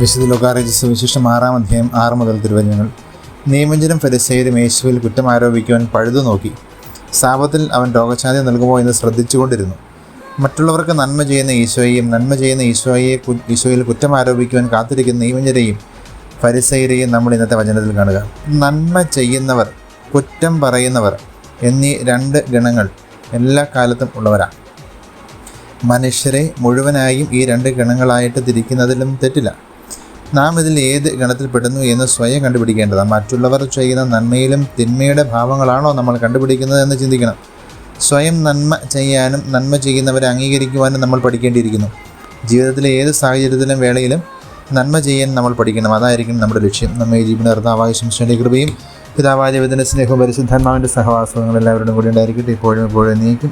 വിശുദ്ധ ലോകാരജ സുവിശേഷം ആറാം അധ്യായം ആറ് മുതൽ തിരുവചനങ്ങൾ. നിയമജനം ഫരിസേരും യേശുവിൽ കുറ്റം ആരോപിക്കുവാൻ പഴുതു നോക്കി. സാപത്തിൽ അവൻ രോഗശാന്തി നൽകുമോ എന്ന് ശ്രദ്ധിച്ചുകൊണ്ടിരുന്നു. മറ്റുള്ളവർക്ക് നന്മ ചെയ്യുന്ന ഈശോയെയും നന്മ ചെയ്യുന്ന ഈശോയെ ഈശോയിൽ കുറ്റം ആരോപിക്കുവാൻ കാത്തിരിക്കുന്ന നിയമഞ്ജരെയും ഫരിസൈരെയും നമ്മൾ ഇന്നത്തെ വചനത്തിൽ കാണുക. നന്മ ചെയ്യുന്നവർ കുറ്റം പറയുന്നവർ എന്നീ രണ്ട് ഗണങ്ങൾ എല്ലാ കാലത്തും ഉള്ളവരാണ് മനുഷ്യരെ മുഴുവനായും ഈ രണ്ട് ഗണങ്ങളായിട്ട് തിരിക്കുന്നതിലും തെറ്റില്ല. നാം ഇതിൽ ഏത് ഗണത്തിൽപ്പെടുന്നു എന്ന് സ്വയം കണ്ടുപിടിക്കേണ്ടതാണ്. മറ്റുള്ളവർ ചെയ്യുന്ന നന്മയിലും തിന്മയുടെ ഭാവങ്ങളാണോ നമ്മൾ കണ്ടുപിടിക്കുന്നത് എന്ന് ചിന്തിക്കണം. സ്വയം നന്മ ചെയ്യാനും നന്മ ചെയ്യുന്നവരെ അംഗീകരിക്കുവാനും നമ്മൾ പഠിക്കേണ്ടിയിരിക്കുന്നു. ജീവിതത്തിലെ ഏത് സാഹചര്യത്തിലും വേളയിലും നന്മ ചെയ്യാൻ നമ്മൾ പഠിക്കണം. അതായിരിക്കും നമ്മുടെ ലക്ഷ്യം. നമ്മെ ജീവിതം കർത്താവായ ശംശയുടെ കൃപയും പിതാവായ ദൈവത്തിന്റെ സ്നേഹവും പരിശുദ്ധാത്മാവിന്റെ സഹവാസവും എല്ലാവരുടെയും കൂടി ഉണ്ടായിരിക്കട്ടെ. ഇപ്പോഴും ഇപ്പോഴും നീക്കും